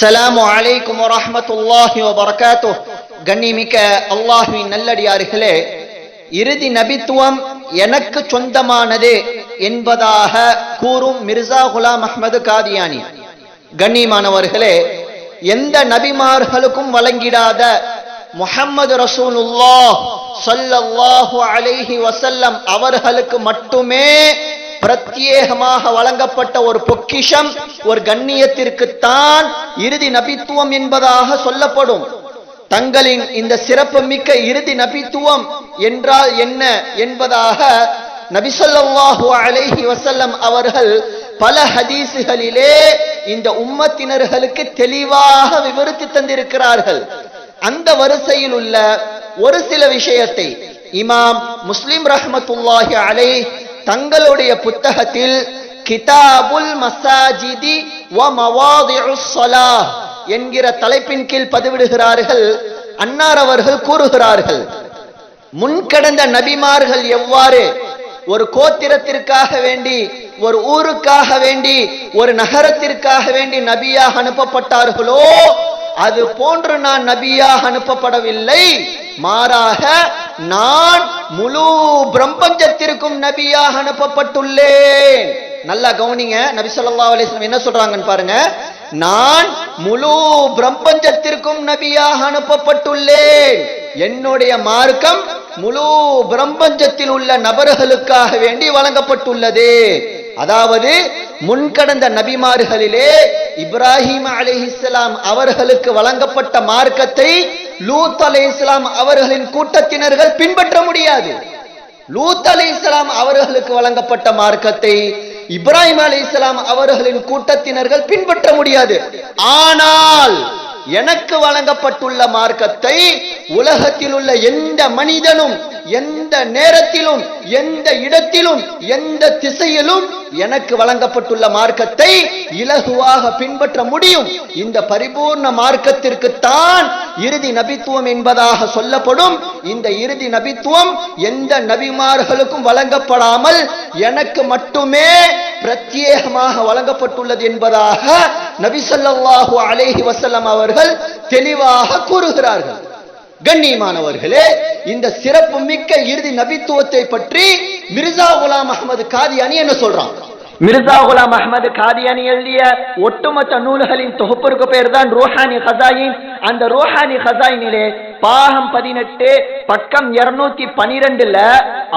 அஸ்ஸலாமு அலைக்கும் வரமத்துல்லாஹி வபரகாத்துஹ். கண்ணிமிக்க அல்லாஹுவின் நல்லடியார்களே இறுதி நபித்துவம் எனக்கு சொந்தமானது என்பதாக கூறும் மிர்சா குலாம் அஹ்மது காதியானி. கண்ணியமானவர்களே எந்த நபிமார்களுக்கும் வழங்கிடாத முஹம்மது ரசூலுல்லாஹ் ஸல்லல்லாஹு அலைஹி வசல்லம் அவர்களுக்கு மட்டுமே பிரத்யேகமாக வழங்கப்பட்ட ஒரு பொக்கிஷம் ஒரு கண்ணியத்திற்குத்தான் இறுதி நபித்துவம் என்பதாக சொல்லப்படும். தங்களின் இந்த சிறப்பு மிக்க இறுதி நபித்துவம் என்றால் என்ன என்பதாக நபிசல்லாஹு அலைஹி வசல்லம் அவர்கள் பல ஹதீசுகளிலே இந்த உம்மத்தினர்களுக்கு தெளிவாக விவரித்து தந்திருக்கிறார்கள். அந்த வரிசையில் உள்ள ஒரு சில விஷயத்தை இமாம் முஸ்லிம் ரஹமத்துல்லாஹி அலை தங்களுடைய புத்தகத்தில் கிதாபுல் மசாஜிதி என்கிற தலைப்பின் கீழ் பதிவிடுகிறார்கள். அன்னார் அவர்கள் கூறுகிறார்கள் முன்கடந்த நபிமார்கள் எவ்வாறு ஒரு கோத்திரத்திற்காக வேண்டி ஒரு ஊருக்காக வேண்டி ஒரு நகரத்திற்காக வேண்டி நபியாக அனுப்பப்பட்டார்களோ? அது போன்று நான் நபியாக அனுப்பப்படவில்லை. மாறாக நான் முழு பிரபஞ்சத்திற்கும் நபியாக அனுப்பப்பட்டுள்ளேன். நல்லா கவனிங்க நபி சொல்லா அலிஸ்லாம் என்ன சொல்றாங்கன்னு பாருங்க. நான் முழு பிரபஞ்சத்திற்கும் நபியாக அனுப்பப்பட்டுள்ளேன். என்னுடைய மார்க்கம் முழு பிரபஞ்சத்தில் உள்ள நபர்களுக்காக வேண்டி வழங்கப்பட்டுள்ளது. அதாவது முன்கடந்த நபிமார்களிலே இப்ராஹிம் அலிஹிஸ்லாம் அவர்களுக்கு வழங்கப்பட்ட மார்க்கத்தை லூத் அலி இஸ்லாம் அவர்களின் கூட்டத்தினர்கள் பின்பற்ற முடியாது. லூத் அலி இஸ்லாம் அவர்களுக்கு வழங்கப்பட்ட மார்க்கத்தை இப்ராஹிம் அலி இஸ்லாம் அவர்களின் கூட்டத்தினர்கள் பின்பற்ற முடியாது. ஆனால் எனக்கு வழங்கப்பட்டுள்ள மார்க்கத்தை உலகத்தில் உள்ள எந்த மனிதனும் எந்த நேரத்திலும் எந்த இடத்திலும் எந்த திசையிலும் எனக்கு வழங்கப்பட்டுள்ள மார்க்கத்தை இலகுவாக பின்பற்ற முடியும். இந்த பரிபூர்ண மார்க்கத்திற்குத்தான் இறுதி நபித்துவம் என்பதாக சொல்லப்படும். இந்த இறுதி நபித்துவம் எந்த நபிமார்களுக்கும் வழங்கப்படாமல் எனக்கு மட்டுமே பிரத்யேகமாக வழங்கப்பட்டுள்ளது என்பதாக நபிசல்லாஹு அலேஹி வசல்லம் அவர்கள் தெளிவாக கூறுகிறார்கள். கண்ணியமானவர்களே இந்த சிறப்பு மிக்க இறுதி நபித்துவத்தை பற்றி மிர்சா குலாம் அகமது காதியானி என்ன சொல்றான்? மிர்சா குலாம் அஹமது காதியானி எழுதிய ஒட்டுமொத்த நூல்களின் தொகுப்பிற்கு பெயர் தான் ரோஹானி ஹசாயின் அந்த ரோஹானி ஹசாயினிலே பாகம் பதினெட்டு பக்கம் இருநூத்தி பனிரெண்டுல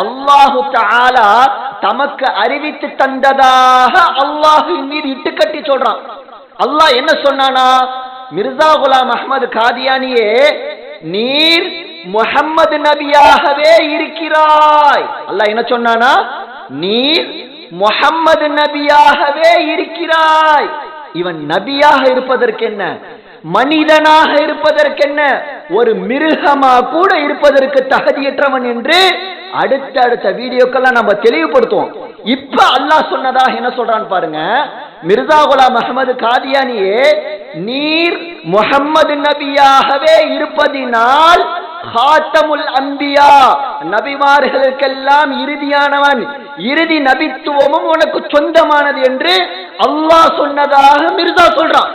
அல்லாஹு தாலா தமக்கு அறிவித்து தந்ததாக அல்லாஹின் மீது இட்டுக்கட்டி சொல்றான். அல்லாஹ் என்ன சொன்னானா? மிர்சா குலாம் அஹமது காதியானியே நீர் முகம்மது நபியாகவே இருக்கிறாய். அல்லாஹ் என்ன சொன்னானா? நீர் முகம்மது நபியாகவே இருக்கிறாய். இவன் நபியாக இருப்பதற்கு என்ன மனிதனாக இருப்பதற்கென்ன? ஒரு மிருகமா கூட இருப்பதற்கு தகுதியற்றவன் என்று அடுத்த அடுத்த வீடியோக்கெல்லாம் நம்ம தெளிவுபடுத்துவோம். இப்ப அல்லாஹ் சொன்னதாக என்ன சொல்றான் பாருங்க. மிர்சா குலாம் அகமது காதியானியே நீர் முஹம்மது நபியாகவே இருப்பதினால் ஹாத்தமுல் அம்பியா நபிமார்களுக்கெல்லாம் இறுதியானவன் இறுதி நபித்துவமும் உனக்கு சொந்தமானது என்று அல்லாஹ் சொன்னதாக மிர்சா சொல்றான்.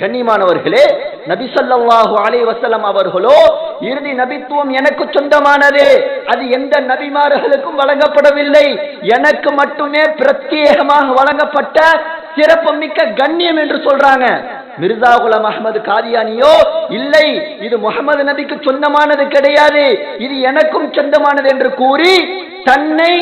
கண்ணியமானவர்களே நபி ஸல்லல்லாஹு வசலம் அவர்களோ இறுதி நபித்துவம் எனக்கு சொந்தமானது. அது எந்த நபிமார்களுக்கும் வழங்கப்படவில்லை. எனக்கு மட்டுமே பிரத்யேகமாக வழங்கப்பட்ட சிறப்பு மிக்க கண்ணியம் என்று சொல்றாங்க. மிர்சா குலம் அஹமது காதியானியோ இல்லை இது முகமது நபிக்கு சொந்தமானது கிடையாது. இது எனக்கும் சொந்தமானது என்று கூறி தன்னை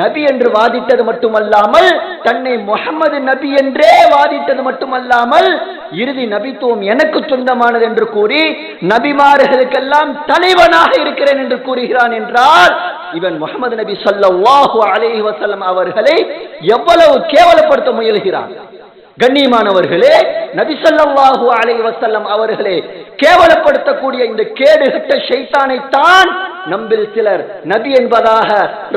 நபி என்று வாதிட்டது மட்டுமல்லாமல் தன்னை முகமது நபி என்றே வாதிட்டது மட்டுமல்லாமல் இறுதி நபித்துவம் எனக்கு சொந்தமானது என்று கூறி நபிமார்களுக்கெல்லாம் தலைவனாக இருக்கிறேன் என்று கூறுகிறான் என்றால் இவன் முகமது நபி ஸல்லல்லாஹு அலைஹி வசல்லம் அவர்களை எவ்வளவு கேவலப்படுத்த முயல்கிறான்? கண்ணியமானவர்களே நபி அலை வசல்லம் அவர்களே கேவலப்படுத்தக்கூடிய இந்த கேடுகட்ட ஷைத்தானை தான் நம்பில் சிலர் நபி என்பதாக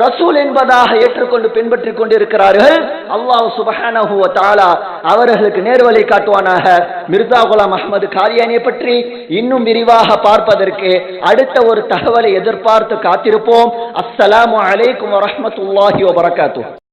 ரசூல் என்பதாக ஏற்றுக்கொண்டு பின்பற்றிக் கொண்டிருக்கிறார்கள். அல்லாஹ் சுபஹானஹு தாலா அவர்களுக்கு நேர்வழி காட்டுவானாக. மிர்சா குலாம் அஹ்மது காரியானியை பற்றி இன்னும் விரிவாக பார்ப்பதற்கு அடுத்த ஒரு தகவலை எதிர்பார்த்து காத்திருப்போம். அஸ்ஸலாமு அலைக்கும் வரஹ்மத்துல்லாஹி வபரகாத்து